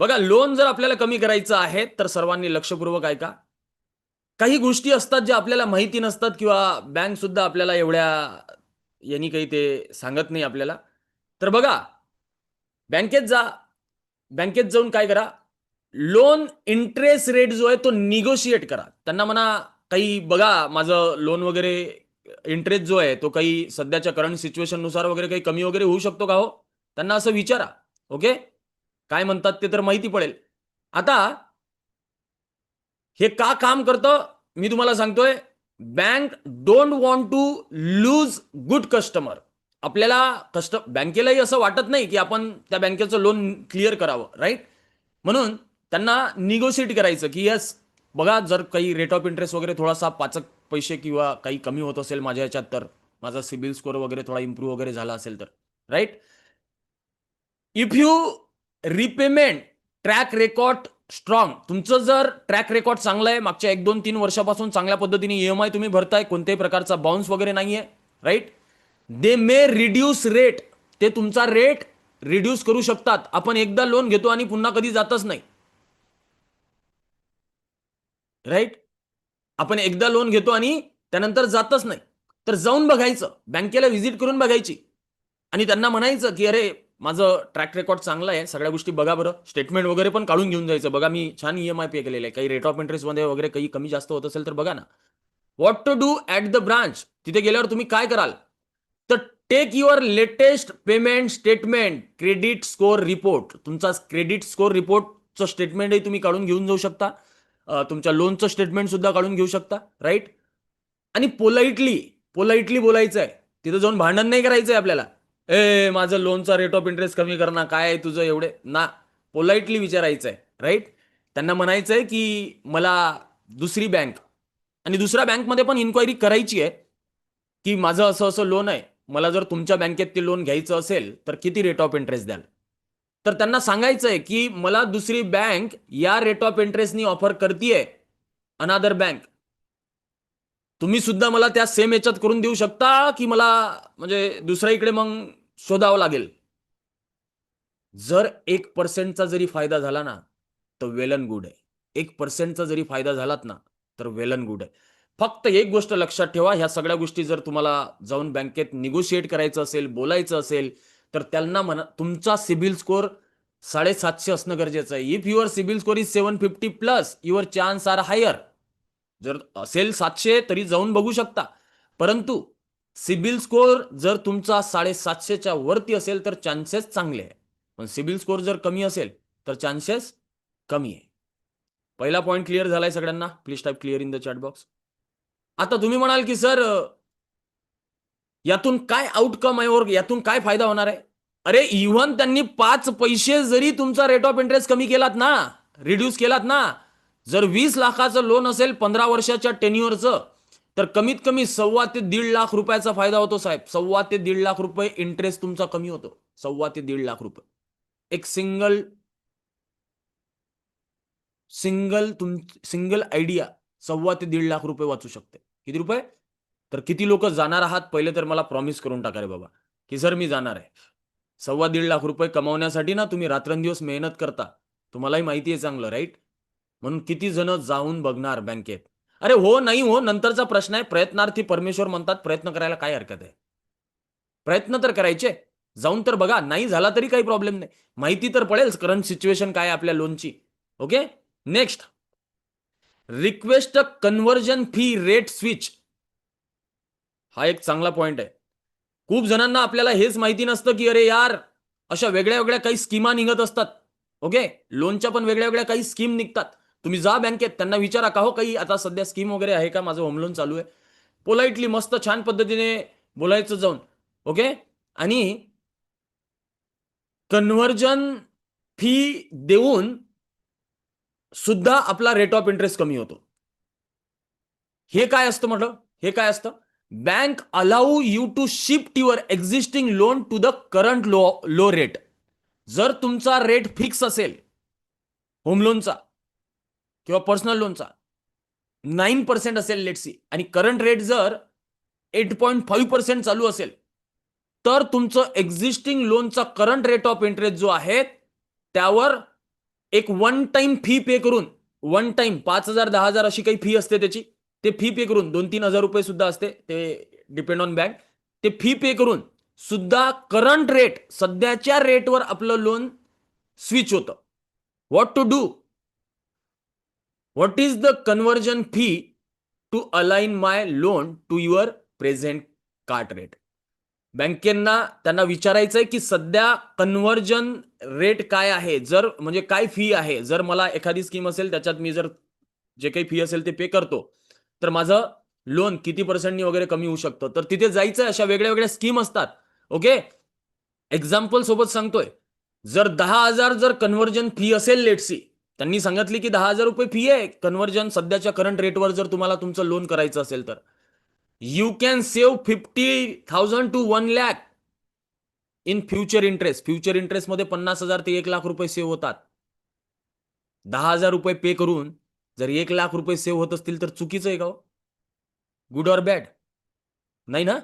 बघा लोन जर आपल्याला कमी करायचं आहे तर सर्वांनी लक्षपूर्वक ऐका. काही गोष्टी असतात ज्या आपल्याला माहिती नसतात किंवा बँक सुद्धा आपल्याला एवढ्या यांनी काही ते सांगत नाही आपल्याला. तर बघा बँकेत जा बँकेत जाऊन काय करा लोन इंटरेस्ट रेट जो आहे तो निगोशिएट करा. त्यांना म्हणा काही बघा माझं लोन वगैरे इंटरेस्ट जो आहे तो काही सध्याच्या करंट सिच्युएशननुसार वगैरे काही कमी वगैरे होऊ शकतो का हो? त्यांना असं विचारा ओके काय म्हणतात ते तर माहिती पडेल. आता हे का काम करतं? मी तुम्हाला सांगतोय bank don't want to lose good customer आपल्याला कस्ट बँकेलाही असं वाटत नाही की आपण त्या बँकेचं लोन क्लिअर करावं राईट म्हणून त्यांना निगोशिएट करायचं की यस बघा जर काही रेट ऑफ इंटरेस्ट वगैरे थोडासा पाचक पैसे किंवा काही कमी होत असेल माझ्या ह्याच्यात तर माझा सिबिल स्कोअर वगैरे थोडा इम्प्रूव्ह वगैरे झाला असेल तर right if you repayment track record strong तुमचं जर ट्रॅक रेकॉर्ड चांगलं आहे मागच्या एक दोन तीन वर्षापासून चांगल्या पद्धतीने ई एम आय तुम्ही भरताय कोणत्याही प्रकारचा बाउन्स वगैरे नाही आहे right they may reduce rate ते तुमचा रेट रिड्यूस करू शकतात. आपण एकदा लोन घेतो आणि पुन्हा कधी जातच नाही. राईट आपण एकदा लोन घेतो आणि त्यानंतर जातच नाही. तर जाऊन बघायचं. बँकेला व्हिजिट करून बघायची. आणि त्यांना म्हणायचं की अरे माझं ट्रॅक रेकॉर्ड चांगलं आहे. सगळ्या गोष्टी बघा बरं. स्टेटमेंट वगैरे पण काढून घेऊन जायचं. बघा मी छान ई एम आय पे केलेलं आहे. काही रेट ऑफ इंटरेस्टमध्ये वगैरे काही कमी जास्त होत असेल तर बघा ना. What to do at the branch तिथे गेल्यावर तुम्ही काय कराल? तर take your latest payment statement credit score report तुमचा क्रेडिट स्कोअर रिपोर्टचं स्टेटमेंटही तुम्ही काढून घेऊन जाऊ शकता. तुमच्या लोनचं स्टेटमेंट सुद्धा काढून घेऊ शकता. राईट आणि पोलाइटली पोलाइटली बोलायचं आहे तिथं जाऊन भांडण नाही करायचं आहे आपल्याला. ए माझं लोनचा रेट ऑफ इंटरेस्ट कमी कर ना काय आहे तुझं एवढे? ना पोलाइटली विचारायचं आहे राईट त्यांना म्हणायचं आहे की मला दुसरी बँक आणि दुसऱ्या बँकमध्ये पण इन्क्वायरी करायची आहे की माझं असं असं लोन आहे. मला जर तुमच्या बँकेत ते लोन घ्यायचं असेल तर किती रेट ऑफ इंटरेस्ट द्याल? तर त्यांना सांगायचं आहे की मला दुसरी बँक या रेट ऑफ इंटरेस्टनी ऑफर करतीये अनादर बँक तुम्ही सुद्धा मला त्या सेम याच्यात करून देऊ शकता की मला म्हणजे दुसऱ्या इकडे मग शोधावं लागेल. जर एक पर्सेंटचा जरी फायदा झाला ना तर वेल अँड गुड आहे. एक पर्सेंटचा जरी फायदा झालात ना तर वेल अँड गुड आहे. फक्त एक गोष्ट लक्षात ठेवा ह्या सगळ्या गोष्टी जर तुम्हाला जाऊन बँकेत निगोशिएट करायचं असेल बोलायचं असेल तर त्यांना म्हणा तुमचा सिबिल स्कोअर साडेसातशे असणं गरजेचं आहे. If your CIBIL score is seven fifty plus your chance are higher जर असेल सातशे तरी जाऊन बघू शकता. परंतु सिबिल स्कोअर जर तुमचा साडेसातशेच्या वरती असेल तर चान्सेस चांगले आहे. पण सिबिल स्कोअर जर कमी असेल तर चान्सेस कमी आहे. पहिला पॉईंट क्लिअर झालाय सगळ्यांना. Please type clear in the chat box आता तुम्ही म्हणाल की सर यातून काय आउटकम आहे और यातून काय फायदा होणार आहे? अरे इव्हन त्यांनी पाच पैसे जरी तुमचा रेट ऑफ इंटरेस्ट कमी केलात ना रिड्यूस केलात ना जर वीस लाखाचं लोन असेल पंधरा वर्षाच्या टेन्युअरचं तर कमीत कमी सव्वा ते दीड लाख रुपयाचा फायदा होतो साहेब. सव्वा ते दीड लाख रुपये इंटरेस्ट तुमचा कमी होतो. सव्वा ते दीड लाख रुपये. एक सिंगल सिंगल तुम सिंगल आयडिया सव्वा ते दीड लाख रुपये वाचू शकते. किती रुपये? तर किती लोक जाणार आहात? पहिले तर मला प्रॉमिस करून टाका रे बाबा. की सर मी जाणार आहे. सव्वा दीड लाख रुपये कमावण्यासाठी ना तुम्ही रात्रंदिवस मेहनत करता. तुम्हालाही माहिती आहे चांगलं राईट म्हणून किती जण जाऊन बघणार बँकेत? अरे हो नाही हो नंतरचा प्रश्न आहे. प्रयत्नार्थी परमेश्वर म्हणतात प्रयत्न करायला काय हरकत आहे? प्रयत्न तर करायचे. जाऊन तर बघा. नाही झाला तरी काही प्रॉब्लेम नाही. माहिती तर पडेल करंट सिच्युएशन काय आपल्या लोनची okay next request conversion fee rate switch हा एक चांगला पॉइंट आहे. खूप जणांना आपल्याला हेच माहिती नसतं की अरे यार अशा वेगळ्या वेगळ्या काही स्कीमा निघत असतात. ओके लोनच्या पण वेगळ्या वेगळ्या काही स्कीम निघतात. तुम्ही जा बँकेत त्यांना विचारा का हो काही? आता सध्या स्कीम वगैरे आहे का? माझं होम लोन चालू आहे. पोलाइटली मस्त छान पद्धतीने बोलायचं जाऊन ओके आणि कन्व्हर्जन फी देऊन सुद्धा आपला रेट ऑफ इंटरेस्ट कमी होतो. हे काय असतं म्हटलं? हे काय असतं? Bank allow you to shift your existing loan to the current low low rate जर तुमचा रेट फिक्स असेल होम लोनचा किंवा पर्सनल लोनचा नाईन पर्सेंट असेल लेट सी आणि करंट रेट जर एट पॉईंट फाईव्ह पर्सेंट चालू असेल तर तुमचं एक्झिस्टिंग लोनचा करंट रेट ऑफ इंटरेस्ट जो आहे त्यावर एक वन टाइम फी पे करून वन टाइम पाच हजार दहा हजार अशी काही फी असते त्याची ते फी पे करून दोन तीन हजार रुपये सुद्धा असते ते डिपेंड ऑन बँक ते फी पे करून सुद्धा करंट रेट सध्याच्या रेटवर आपलं लोन स्विच होतं. What to do what is the conversion fee to align my loan to your present cart rate बँकेंना त्यांना विचारायचं आहे की सध्या कन्व्हर्जन रेट काय आहे? जर म्हणजे काय फी आहे? जर मला एखादी स्कीम असेल त्याच्यात मी जर जे काही फी असेल ते पे करतो तर माझं लोन किती पर्सेंटनी वगैरे कमी होऊ शकतं? तर तिथे जायचं अशा वेगळ्या वेगळ्या स्कीम असतात. ओके एक्झाम्पल सोबत सांगतोय. जर दहा हजार जर कन्व्हर्जन फी असेल लेटसी त्यांनी सांगितले की दहा हजार रुपये फी आहे. कन्व्हर्जन सध्याच्या करंट रेटवर जर तुम्हाला तुमचं लोन करायचं असेल तर. You can save fifty thousand to one lakh in future interest future इंटरेस्टमध्ये पन्नास हजार ते एक लाख रुपये सेव्ह होतात. दहा हजार रुपये पे करून जर एक लाख रुपये सेव्ह होत असतील तर चुकीचं आहे का गुड ऑर बॅड नाही ना?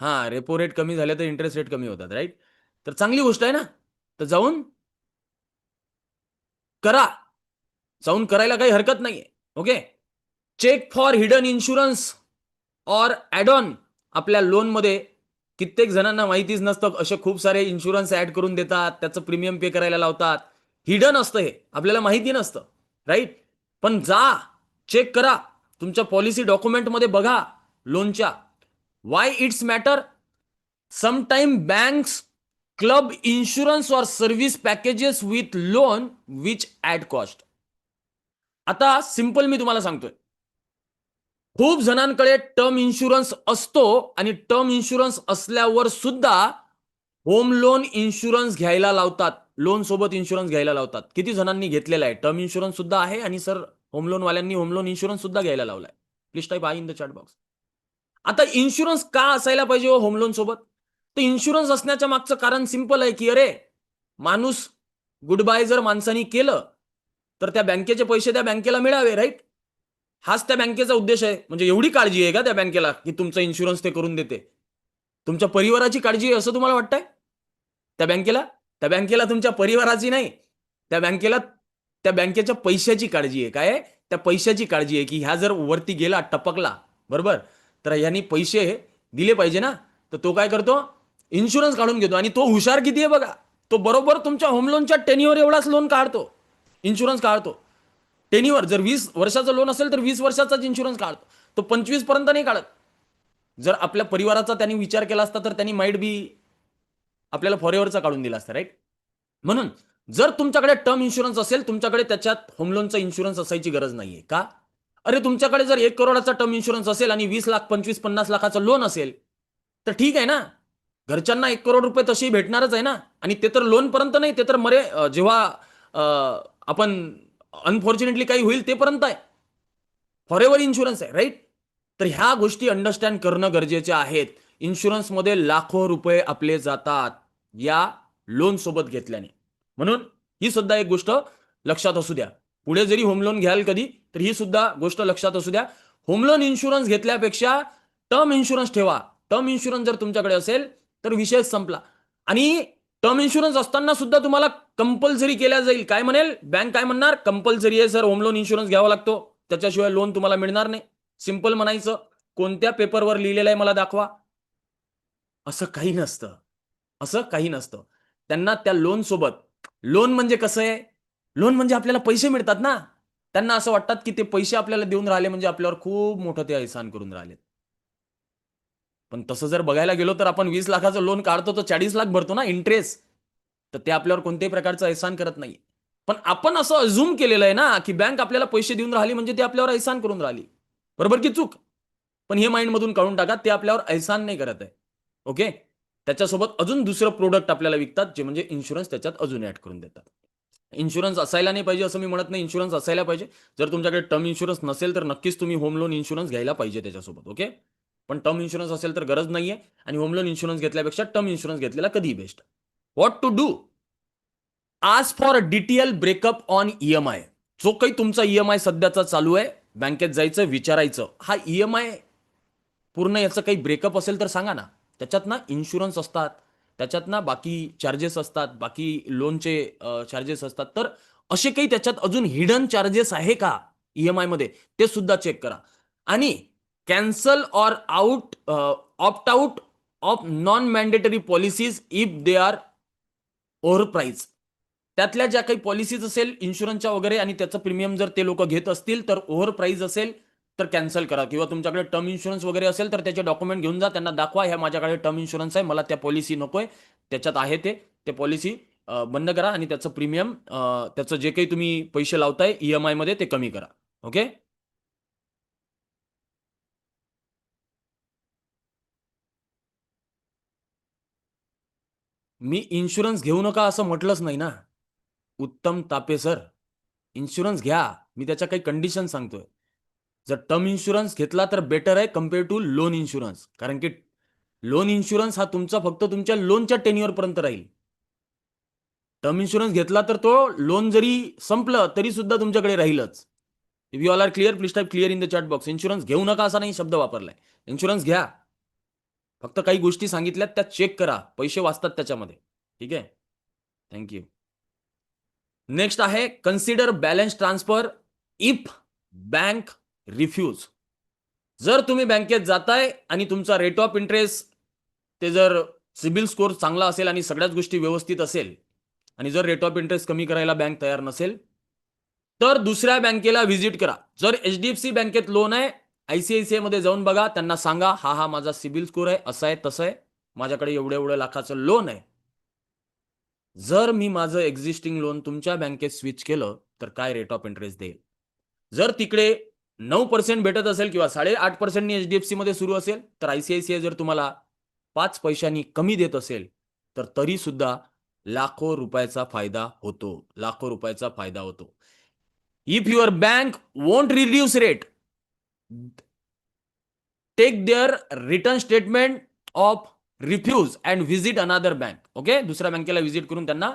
हा रेपो रेट कमी झाले तर इंटरेस्ट रेट कमी होतात राईट तर चांगली गोष्ट आहे ना? तर जाऊन करा. जाऊन करायला काही हरकत नाहीये. Okay check for hidden insurance or add on on आपल्या लोनमध्ये कित्येक जणांना माहितीच नसतं. असे खूप सारे इन्शुरन्स ऍड करून देतात. त्याचं प्रीमियम पे करायला लावतात. हिडन असतं हे. आपल्याला माहिती नसतं. राईट पण जा. चेक करा. तुमच्या पॉलिसी डॉक्युमेंटमध्ये बघा. लोनच्या why it's matter sometime banks club insurance or service packages with loan which add cost. आता सिंपल मी तुम्हाला सांगतोय. खूप जणांकडे टर्म इन्शुरन्स असतो आणि टर्म इन्शुरन्स असल्यावर सुद्धा होम लोन इन्शुरन्स घ्यायला लावतात. लोन सोबत इन्शुरन्स घ्यायला लावतात. किती जणांनी घेतलेला आहे? टर्म इन्शुरन्स सुद्धा आहे आणि सर होम लोन वाल्यांनी होम लोन इन्शुरन्स सुद्धा घ्यायला लावलाय. Please type I in the chat box. आता इन्शुरन्स का असायला पाहिजे हो होम लोन सोबत? तर इन्शुरन्स असण्याच्या मागचं कारण सिंपल आहे की अरे माणूस गुड बाय जर माणसानी केलं तर त्या बँकेचे पैसे त्या बँकेला मिळावे राईट हाच त्या बँकेचा उद्देश आहे. म्हणजे एवढी काळजी आहे का त्या बँकेला की तुमचा इन्शुरन्स ते करून देते? तुमच्या परिवाराची काळजी आहे असं तुम्हाला वाटतंय? त्या बँकेला? त्या बँकेला तुमच्या परिवाराची नाही. त्या बँकेला त्या बँकेच्या पैशाची काळजी आहे. काय आहे? त्या पैशाची काळजी आहे की ह्या जर वरती गेला टपकला बरोबर? तर ह्यांनी पैसे दिले पाहिजे ना? तर तो काय करतो? इन्शुरन्स काढून घेतो. आणि तो हुशार किती आहे बघा. तो बरोबर तुमच्या होम लोनच्या टेनिवर एवढाच लोन काढतो. इन्शुरन्स काढतो. टेनिवर जर वीस वर्षाचं लोन असेल तर वीस वर्षाचाच इन्शुरन्स काढतो. तो पंचवीसपर्यंत नाही काढत. जर आपल्या परिवाराचा त्यांनी विचार केला असता तर त्यांनी माइट बी आपल्याला फॉरेवरचा काढून दिला असता राईट म्हणून जर तुमच्याकडे टर्म इन्शुरन्स असेल तुमच्याकडे त्याच्यात होम लोनचा इन्शुरन्स असायची गरज नाहीये. का? अरे तुमच्याकडे जर एक करोडाचा टर्म इन्शुरन्स असेल आणि वीस लाख पंचवीस पन्नास लाखाचं लोन असेल तर ठीक आहे ना? घरच्यांना एक करोड रुपये तशी भेटणारच आहे ना. आणि ते तर लोन पर्यंत नाही ते तर मरे जेव्हा आपण अनफॉर्च्युनेटली काही होईल ते पर्यंत आहे. फॉर एव्हर इन्शुरन्स आहे राईट तर ह्या गोष्टी अंडरस्टँड करणं गरजेचे आहेत. इन्शुरन्समध्ये लाखो रुपये आपले जातात या लोन सोबत घेतल्याने. म्हणून ही सुद्धा एक गोष्ट लक्षात असू द्या. पुढे जरी होम लोन घ्याल कधी तर ही सुद्धा गोष्ट लक्षात असू द्या. होम लोन इन्शुरन्स घेतल्यापेक्षा टर्म इन्शुरन्स ठेवा. टर्म इन्शुरन्स जर तुमच्याकडे असेल तर विषय संपला. आणि टर्म इन्शुरन्स असताना सुद्धा तुम्हाला कंपल्सरी केल्या जाईल. काय म्हणेल? बँक काय म्हणणार? कंपल्सरी आहे सर होम लोन इन्शुरन्स घ्यावा लागतो. त्याच्याशिवाय लोन तुम्हाला मिळणार नाही. सिंपल म्हणायचं. कोणत्या पेपरवर लिहिलेलं आहे मला दाखवा. असं काही नसतं. असं काही नसतं. त्यांना त्या लोन सोबत लोन म्हणजे कसं आहे? लोन म्हणजे आपल्याला पैसे मिळतात ना. त्यांना असं वाटतात की ते पैसे आपल्याला देऊन राहिले म्हणजे आपल्यावर खूप मोठं ते ऐसान करून राहिलेत पण तसं जर बघायला गेलो तर आपण वीस लाखाचं लोन काढतो तर चाळीस लाख भरतो ना इंटरेस्ट तर ते आपल्यावर कोणत्याही प्रकारचं अहसान करत नाही. पण आपण असं अझूम केलेलं आहे ना की बँक आपल्याला पैसे देऊन राहिली म्हणजे ते आपल्यावर अहसान करून राहिली. बरोबर की चूक? पण हे माइंडमधून काढून टाका ते आपल्यावर अहसान नाही करत आहे. ओके त्याच्यासोबत अजून दुसरं प्रोडक्ट आपल्याला विकतात जे म्हणजे इन्शुरन्स त्याच्यात अजून ऍड करून देतात. इन्शुरन्स असायला नाही पाहिजे असं मी म्हणत नाही इन्शुरन्स असायला पाहिजे. जर तुमच्याकडे टर्म इन्शुरन्स नसेल तर नक्कीच तुम्ही होम लोन इन्शुरन्स घ्यायला पाहिजे त्याच्यासोबत. ओके पण टर्म इन्शुरन्स असेल तर गरज नाहीये. आणि होम लोन इन्शुरन्स घेतल्यापेक्षा टर्म इन्शुरन्स घेतलेला कधी best what to do ask for detail breakup on EMI जो काही तुमचा ईएमआय सध्याचा चालू आहे बँकेत जायचं विचारायचं हा ईएमआय पूर्ण याचं काही ब्रेकअप असेल तर सांगा ना. त्याच्यात ना इन्शुरन्स असतात त्याच्यात ना बाकी चार्जेस असतात बाकी लोनचे चार्जेस असतात. तर असे काही त्याच्यात अजून हिडन चार्जेस आहे का ईएमआयमध्ये? ते सुद्धा चेक करा. आणि cancel or out opt out of non mandatory policies if they are over priced त्यातल्या ज्या काही पॉलिसीज असेल इन्शुरन्सच्या वगैरे आणि त्याचं प्रीमियम जर ते लोक घेत असतील तर ओव्हर प्राईज असेल तर कॅन्सल करा. किंवा तुमच्याकडे टर्म इन्शुरन्स वगैरे असेल तर त्याचे डॉक्युमेंट घेऊन जा त्यांना दाखवा ह्या माझ्याकडे टर्म इन्शुरन्स आहे मला त्या पॉलिसी नकोय त्याच्यात आहे ते ते पॉलिसी बंद करा आणि त्याचं प्रीमियम त्याचं जे काही तुम्ही पैसे लावताय ई एम आयमध्ये ते कमी करा. ओके मी इन्शुरन्स घेऊ नका असं म्हटलंच नाही ना. उत्तम तापे सर इन्शुरन्स घ्या. मी त्याच्या काही कंडिशन सांगतोय. जर टर्म इन्शुरन्स घेतला तर बेटर आहे कंपेअर टू लोन इन्शुरन्स कारण की लोन इन्शुरन्स हा तुमचा फक्त तुमच्या लोनच्या टेन्युअरपर्यंत राहील. टर्म इन्शुरन्स घेतला तर तो लोन जरी संपलं तरी सुद्धा तुमच्याकडे राहीलच. If you all are clear please type clear in the chat box insurance घेऊ नका असा नाही शब्द वापरलाय. इन्शुरन्स घ्या. फक्त काही गोष्टी सांगितल्यात त्या चेक करा. पैसे वाचतात त्याच्यामध्ये. ठीक आहे? थँक्यू नेक्स्ट आहे consider balance transfer if bank refuse जर तुम्ही बँकेत जाताय आणि तुमचा रेट ऑफ इंटरेस्ट ते जर सिबिल स्कोर चांगला असेल आणि सगळ्याच गोष्टी व्यवस्थित असेल आणि जर रेट ऑफ इंटरेस्ट कमी करायला बँक तयार नसेल तर दुसऱ्या बँकेला व्हिजिट करा. जर एच डी एफ सी बँकेत लोन आहे आयसीआयसीआयमध्ये जाऊन बघा त्यांना सांगा हा हा माझा सिबिल स्कोर आहे असं आहे तसं आहे. माझ्याकडे एवढ्या एवढ्या लाखाचं लोन आहे. जर मी माझं एक्झिस्टिंग लोन तुमच्या बँकेत स्विच केलं तर काय रेट ऑफ इंटरेस्ट देईल? जर तिकडे नऊ पर्सेंट भेटत असेल किंवा साडेआठ पर्सेंटनी एच डी एफ सी मध्ये सुरू असेल तर आयसीआयसीआय जर तुम्हाला पाच पैशांनी कमी देत असेल तर तरी सुद्धा लाखो रुपयाचा फायदा होतो. लाखो रुपयाचा फायदा होतो. If your bank won't reduce rate take their return statement of refuse and visit another bank okay दुसऱ्या बँकेला व्हिजिट करून त्यांना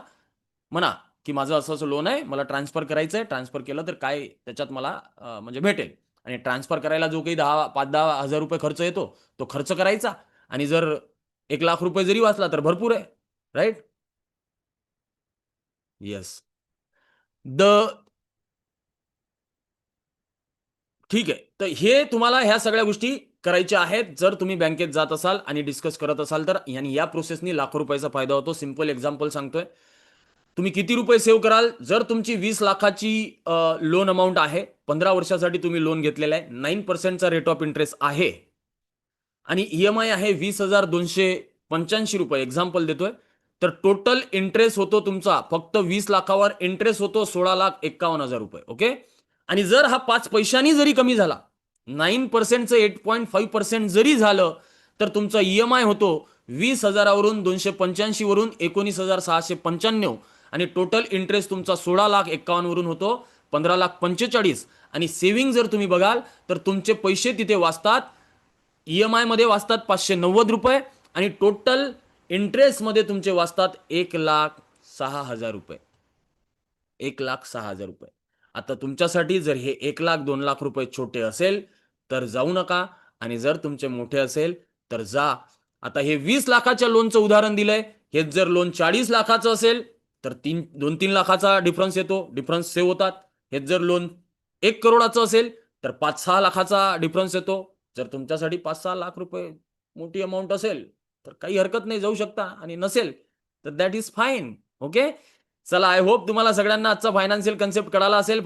म्हणा की माझं असं असं लोन आहे मला ट्रान्सफर करायचं आहे ट्रान्सफर केलं तर काय त्याच्यात मला म्हणजे भेटेल. आणि ट्रान्सफर करायला जो काही दहा पाच दहा हजार रुपये खर्च येतो तो खर्च करायचा. आणि जर एक लाख रुपये जरी वाचला तर भरपूर आहे. राईट येस द ठीक आहे. तर हे तुम्हाला ह्या सगळ्या गोष्टी करायच्या आहेत. जर तुम्ही बँकेत जात असाल आणि डिस्कस करत असाल तर आणि या प्रोसेसनी लाखो रुपयाचा फायदा होतो. सिंपल एक्झाम्पल सांगतोय. तुम्ही किती रुपये सेव्ह कराल? जर तुमची वीस लाखाची लोन अमाऊंट आहे पंधरा वर्षासाठी तुम्ही लोन घेतलेलं आहे नाईन पर्सेंटचा रेट ऑफ इंटरेस्ट आहे. आणि ईएमआय आहे वीस हजार दोनशे पंच्याऐंशी रुपये. एक्झाम्पल देतोय. तर टोटल इंटरेस्ट होतो तुमचा फक्त वीस लाखावर इंटरेस्ट होतो सोळा लाख एक्कावन्न हजार रुपये. ओके आणि जर हा पाच पैशांनी जरी कमी झाला नाईन पर्सेंटचं एट पॉईंट फाईव्ह पर्सेंट जरी झालं तर तुमचा ईएमआय होतो वीस हजारावरून दोनशे पंच्याऐंशी वरून एकोणीस हजार सहाशे पंच्याण्णव. आणि टोटल इंटरेस्ट तुमचा सोळा लाख एक्कावन्नवरून होतो पंधरा लाख पंचेचाळीस. आणि सेव्हिंग जर तुम्ही बघाल तर तुमचे पैसे तिथे वाचतात. ईएमआयमध्ये वाचतात पाचशे नव्वद रुपये आणि टोटल इंटरेस्टमध्ये तुमचे वाचतात एक लाख सहा हजार रुपये. एक लाख सहा हजार रुपये. आता तुमच्यासाठी जर हे एक लाख दोन लाख रुपये छोटे असेल तर जाऊ नका. आणि जर तुमचे मोठे असेल तर जा. आता हे वीस लाखाच्या लोनचं उदाहरण दिलंय. हेच जर लोन चाळीस लाखाचं असेल तर तीन दोन तीन लाखाचा डिफरन्स येतो. डिफरन्स सेव्ह होतात. हेच जर लोन एक करोडाचं असेल तर पाच सहा लाखाचा डिफरन्स येतो. जर तुमच्यासाठी पाच सहा लाख रुपये मोठी अमाऊंट असेल तर काही हरकत नाही जाऊ शकता. आणि नसेल तर दॅट इज फाईन ओके चला आय होप तुम्हाला सगळ्यांना आजचा फायनान्शियल कन्सेप्ट कळाला असेल.